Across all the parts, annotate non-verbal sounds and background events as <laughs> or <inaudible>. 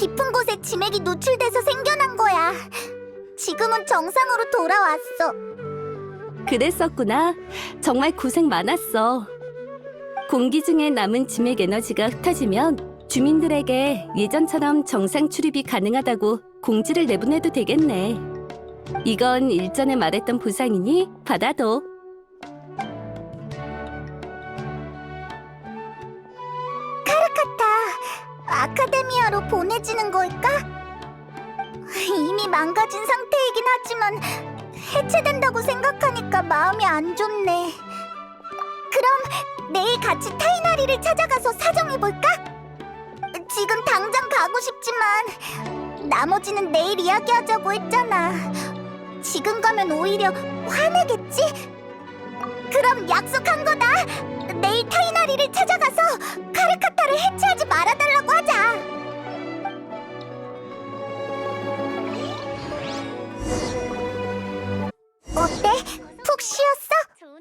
깊은 곳에 지맥이 노출돼서 생겨난 거야. 지금은 정상으로 돌아왔어. 그랬었구나. 정말 고생 많았어. 공기 중에 남은 지맥 에너지가 흩어지면 주민들에게 예전처럼 정상 출입이 가능하다고 공지를 내보내도 되겠네. 이건 일전에 말했던 보상이니 받아도. 아카데미아로 보내지는 걸까? 이미 망가진 상태이긴 하지만 해체된다고 생각하니까 마음이 안 좋네. 그럼 내일 같이 타이나리를 찾아가서 사정해볼까? 지금 당장 가고 싶지만 나머지는 내일 이야기하자고 했잖아. 지금 가면 오히려 화내겠지? 그럼 약속한 거다. 내일 타이나리를 찾아가서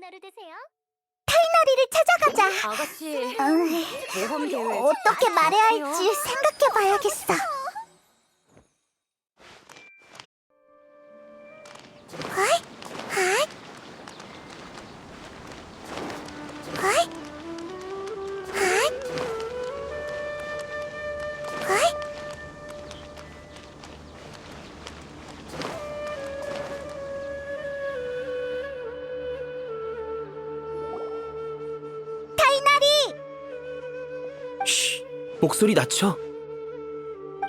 하루 되세요. 타이나리를 찾아가자. 아가씨, 음, 모험 계획 어떻게 말해야 할지 생각해봐야겠어. 목소리 낮춰.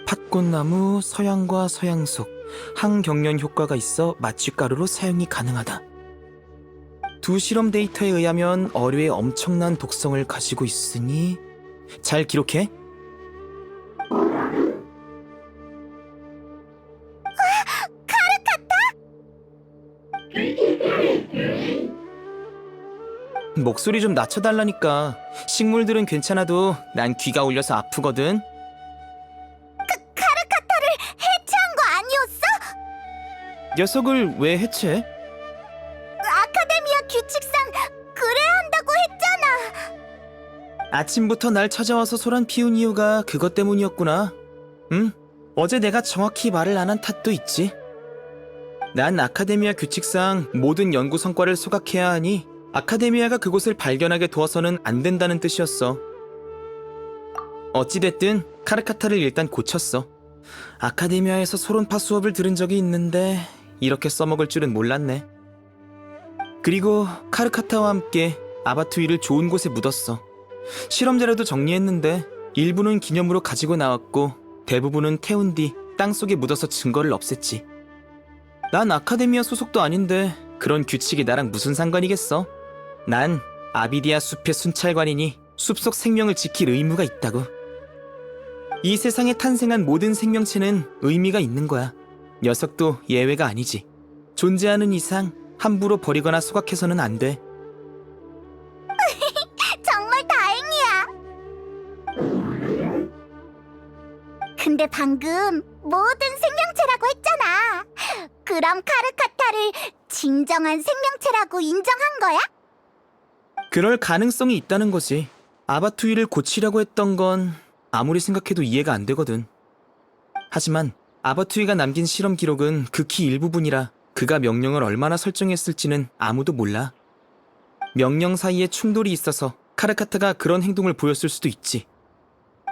팥꽃나무 서양과 서양속 항경련 효과가 있어 마취가루로 사용이 가능하다. 두 실험 데이터에 의하면 어류에 엄청난 독성을 가지고 있으니 잘 기록해. 목소리 좀 낮춰달라니까. 식물들은 괜찮아도 난 귀가 울려서 아프거든. 카르카타를 해체한 거 아니었어? 녀석을 왜 해체? 아카데미아 규칙상 그래야 한다고 했잖아. 아침부터 날 찾아와서 소란 피운 이유가 그것 때문이었구나. 응? 어제 내가 정확히 말을 안 한 탓도 있지. 난 아카데미아 규칙상 모든 연구 성과를 소각해야 하니 아카데미아가 그곳을 발견하게 두어서는 안 된다는 뜻이었어. 어찌됐든 카르카타를 일단 고쳤어. 아카데미아에서 소론파 수업을 들은 적이 있는데 이렇게 써먹을 줄은 몰랐네. 그리고 카르카타와 함께 아바투이를 좋은 곳에 묻었어. 실험 자료도 정리했는데 일부는 기념으로 가지고 나왔고 대부분은 태운 뒤 땅속에 묻어서 증거를 없앴지. 난 아카데미아 소속도 아닌데 그런 규칙이 나랑 무슨 상관이겠어? 난 아비디아 숲의 순찰관이니 숲속 생명을 지킬 의무가 있다고. 이 세상에 탄생한 모든 생명체는 의미가 있는 거야. 녀석도 예외가 아니지. 존재하는 이상 함부로 버리거나 소각해서는 안 돼. <laughs> 정말 다행이야. 근데 방금 모든 생명체라고 했잖아. 그럼 카르카타를 진정한 생명체라고 인정한 거야? 그럴 가능성이 있다는 거지. 아바투이를 고치려고 했던 건 아무리 생각해도 이해가 안 되거든. 하지만 아바투이가 남긴 실험 기록은 극히 일부분이라 그가 명령을 얼마나 설정했을지는 아무도 몰라. 명령 사이에 충돌이 있어서 카르카타가 그런 행동을 보였을 수도 있지.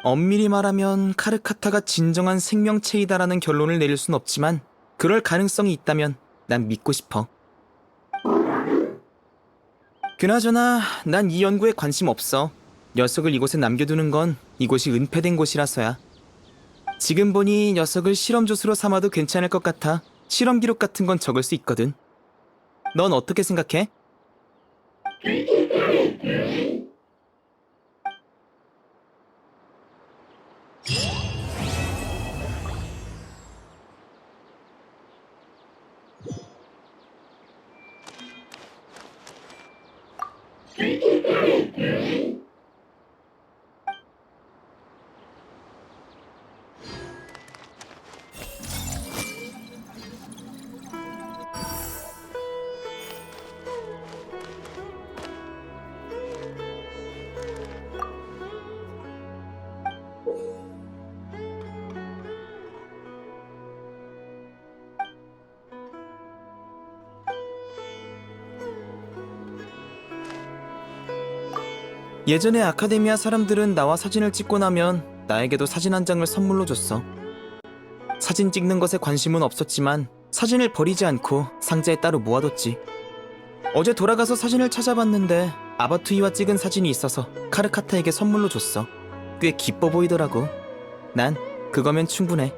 엄밀히 말하면 카르카타가 진정한 생명체이다라는 결론을 내릴 순 없지만 그럴 가능성이 있다면 난 믿고 싶어. 그나저나 난 이 연구에 관심 없어. 녀석을 이곳에 남겨두는 건 이곳이 은폐된 곳이라서야. 지금 보니 녀석을 실험 조수로 삼아도 괜찮을 것 같아. 실험 기록 같은 건 적을 수 있거든. 넌 어떻게 생각해? 예전에 아카데미아 사람들은 나와 사진을 찍고 나면 나에게도 사진 한 장을 선물로 줬어. 사진 찍는 것에 관심은 없었지만 사진을 버리지 않고 상자에 따로 모아뒀지. 어제 돌아가서 사진을 찾아봤는데 아바투이와 찍은 사진이 있어서 카르카타에게 선물로 줬어. 꽤 기뻐 보이더라고. 난 그거면 충분해.